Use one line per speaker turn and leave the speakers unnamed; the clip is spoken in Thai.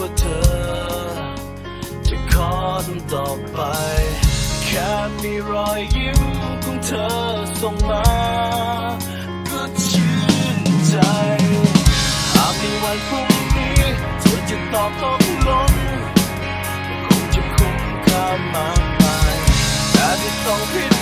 ว่าเธอ จะขอดูต่อไป แค่มีรอยยิ้มของเธอส่งมา ก็ชื่นใจ หากในวันพรุ่งนี้ เธอจะตอบต้องลงคงจะคุ้มค่ามากมายแต่ที่ต้องผิด